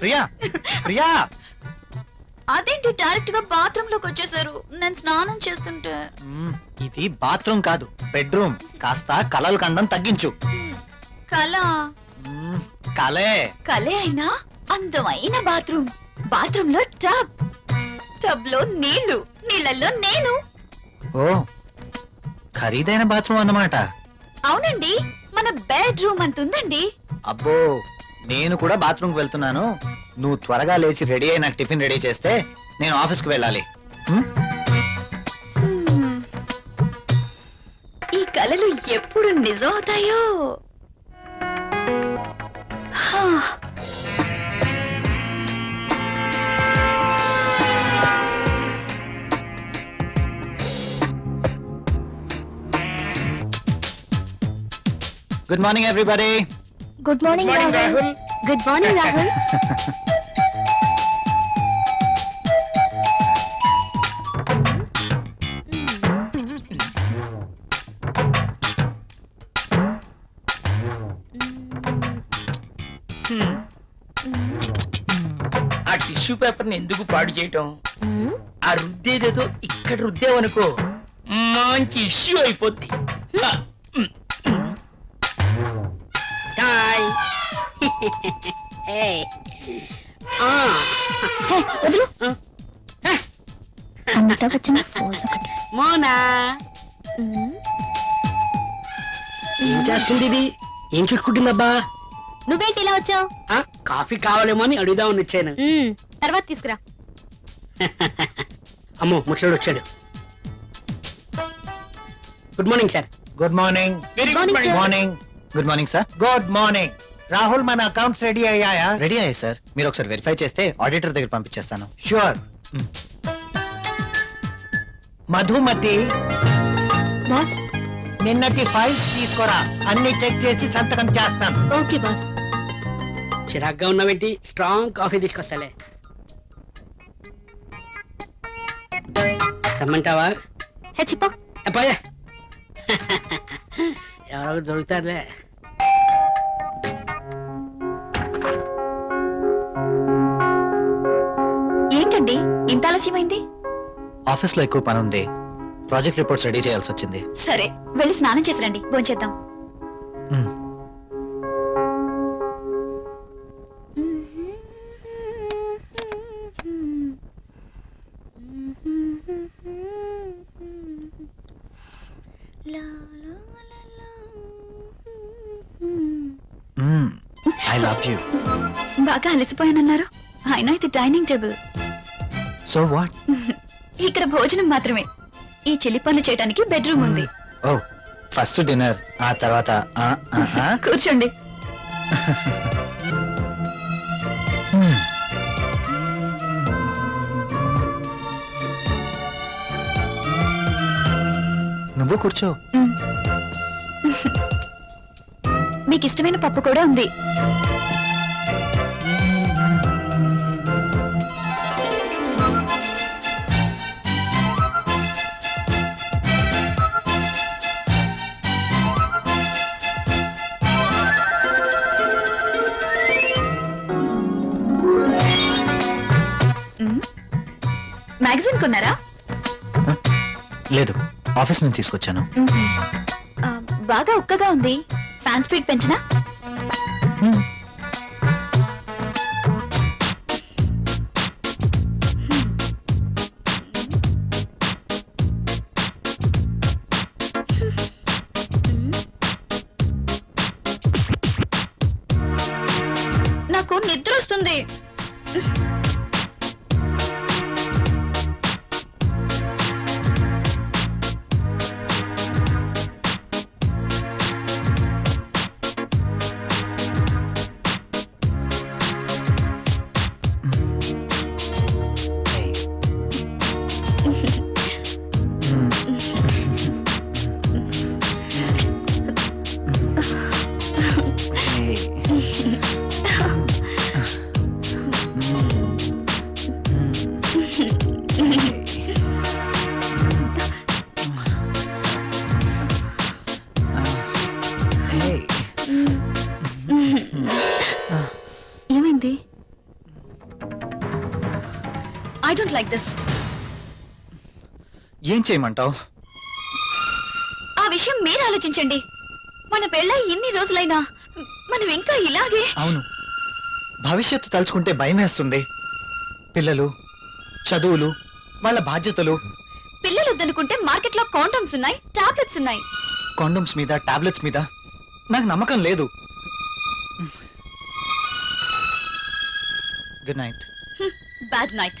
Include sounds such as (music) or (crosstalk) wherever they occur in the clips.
ప్రియా ప్రియా. అదేంటి డైరెక్ట్గా బాత్రూమ్లోకి వచ్చేసారు? నేను స్నానం చేస్తుంటే. మ్మ్, ఇది బాత్రూమ్ కాదు బెడ్రూమ్ కాస్త కలలు కండం తగ్గించు. కళ? మ్మ్, కలే కలే అయినా అందమైన బాత్రూమ్ బాత్రూమ్లో టబ్ టబ్లో నీళ్ళు. నీళ్ళల్లో నేను. ఓ ఖరీదైన బాత్రూమ్ అన్నమాట. అవునండి మన బెడ్రూమ్ అంత ఉందండి. అబ్బో నేను కూడా బాత్రూమ్కి వెళ్తున్నాను నువ్వు త్వరగా లేచి రెడీ అయి నాకు టిఫిన్ రెడీ చేస్తే నేను ఆఫీస్కి వెళ్ళాలి? హ్మ్. ఈ కలలు ఎప్పుడు నిజం అవుతాయో హా. Good morning everybody good morning Rahul good morning Rahul ఆ టిష్యూ పేపర్ని ఎందుకు పాడు చేయటం? ఆ రుద్దేదేదో ఇక్కడ రుద్దేవనుకో మంచి ఇష్యూ అయిపోద్ది. వదులు. హ, అమితాబ్ ఒకటి. మోనా. ఏం చేస్తుంది ఇది? ఏం చూసుకుంటుందబ్బా? నువ్వేంటి ఇలా వచ్చావు? ఆ, కాఫీ కావాలేమో అని అడుగుదామని వచ్చాను. తర్వాత తీసుకురా. (laughs) అమ్మో ముసలుడు వచ్చాడు. Good morning sir. Good morning. Very Morning, sir. Morning good morning sir good morning Rahul మన అకౌంట్స్ రెడీ అయ్యాయా? రెడీ అయ్యాయి సార్ మీరు ఒకసారి వెరిఫై చేస్తే ఆడిటర్ దగ్గర పంపించేస్తాను. షూర్. మధుమతి బాస్ నిన్నటి ఫైల్స్ తీసుకురా. అన్ని చెక్ చేసి సంతకం చేస్తాను. ఓకే బాస్ చిరాగ్గా ఉన్నావేంటి? Strong coffee తీసుకొస్తాలే. తెమ్మంటావా? హెచ్చిపా పోయే. (laughs) ఎవరో దొరుకుతారులే. ఆలస్యమైంది? ఆఫీస్లో ఎక్కువ పని ఉంది. ప్రాజెక్ట్ రిపోర్ట్స్ రెడీ చేయాల్సి వచ్చింది. సరే వెళ్ళి స్నానం చేసి రండి భోంచేద్దాం మ్మ్. ఐ లవ్ యూ బాగా అలసిపోయానన్నారు. అయినా ఇది డైనింగ్ టేబుల్. సో వాట్ (laughs) ఇక్కడ భోజనం మాత్రమే. ఈ చెల్లి పనులు చేయడానికి బెడ్రూమ్ ఉంది. ఓ ఫస్ట్ డిన్నర్ ఆ తర్వాత ఆ, ఆ, ఆ. (laughs) కూర్చోండి. మ్మ్. నువ్వు కూర్చో. (laughs) మ్మ్. మీకు ఇష్టమైన పప్పు కూడా ఉంది. మ్యాగజైన్ కొన్నారా? లేదు ఆఫీస్ నుంచి తీసుకొచ్చాను. బాగా ఉక్కగా ఉంది. ఫ్యాన్ స్పీడ్ పెంచినా? Mm-hmm. ఏమైంది? ఐ డోంట్ లైక్ దిస్ ఏం చేయమంటావు? ఆ విషయం మీరు ఆలోచించండి. మన పెళ్ళ ఇన్ని రోజులైనా మనం ఇంకా ఇలాగే. అవును. భవిష్యత్తు తలుచుకుంటే భయమేస్తుంది. పిల్లలు చదువులు వాళ్ళ బాధ్యతలు. పిల్లలు వద్దనుకుంటే మార్కెట్లో కాండమ్స్ ఉన్నాయి టాబ్లెట్స్ ఉన్నాయి. కాండమ్స్ మీద టాబ్లెట్స్ మీద నాకు నమ్మకం లేదు. Good night bad night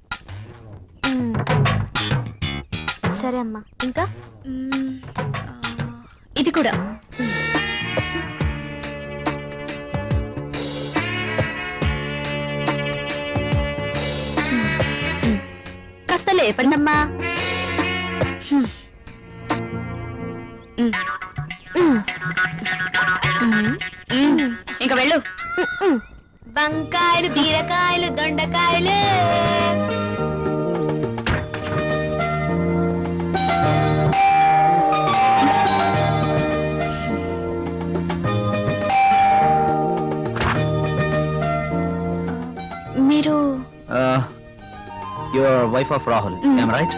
సరే అమ్మా ఇంకా మ్మ్. ఆ, ఇది కూడా కాస్త లేపండి అమ్మా మ్మ్. మ్మ్. మ్మ్. ఇంకా వెళ్ళు మ్మ్. వంకాయలు బీరకాయలు దొండకాయలు wife of Rahul Mm. Right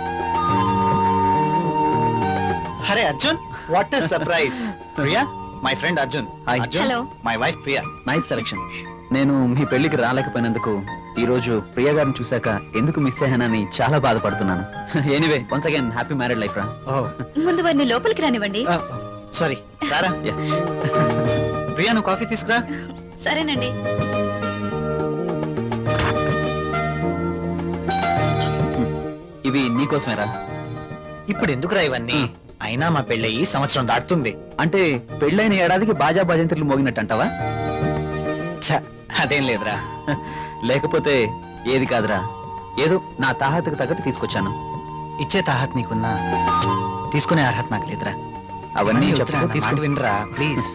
Hare Arjun what is surprise Priya my friend Arjun Hi. Arjun Hello. My wife Priya nice selection నేను మీ పెళ్ళికి రాలేకపోయినందుకు ఈ రోజు ప్రియ గారిని చూశాక ఎందుకు మిస్ అయ్యానని చాలా బాధపడుతున్నాను. Anyway once again happy married life రా. ఓ ముందు వారిని లోపలికి రానివ్వండి. సారీ (laughs) రారా? Yeah. (laughs) ప్రియా నువ్వు కాఫీ తీసుకురా. సరేనండి. ఇవి నీకోసమేరా ఇప్పుడు ఎందుకురా ఇవన్నీ? అయినా మా పెళ్ళయి సంవత్సరం దాటుతుంది. అంటే పెళ్ళైన ఏడాదికి బాజా భజంత్రులు మోగినట్టు అంటావా ఛ, అదేం లేదురా. లేకపోతే ఏది కాదురా. ఏదో నా తాహతకు తగ్గట్టు తీసుకొచ్చాను. ఇచ్చే తాహత్ నీకున్నా తీసుకునే అర్హత నాకు లేదురా. అవన్నీ చెప్పుకో నా మాట వినరా ప్లీజ్.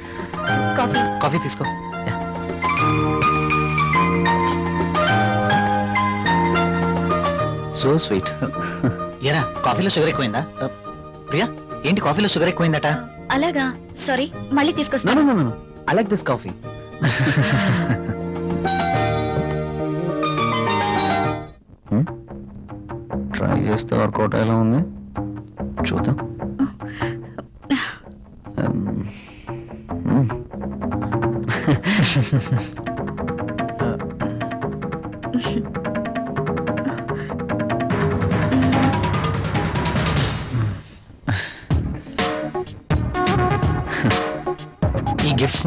కాఫీ. కాఫీ తీసుకో. సో స్వీట్ ఎరా కాఫీలో షుగర్ ఎక్కువైందా? ఆ, ప్రియా ఏంటి కాఫీలో షుగర్ ఎక్కువైందట? అలాగా సారీ మళ్ళీ తీసుకొస్తాను. I like this coffee try చేస్తే వర్కౌట్ ఎలా ఉంది? చూద్దాం. Um, (laughs)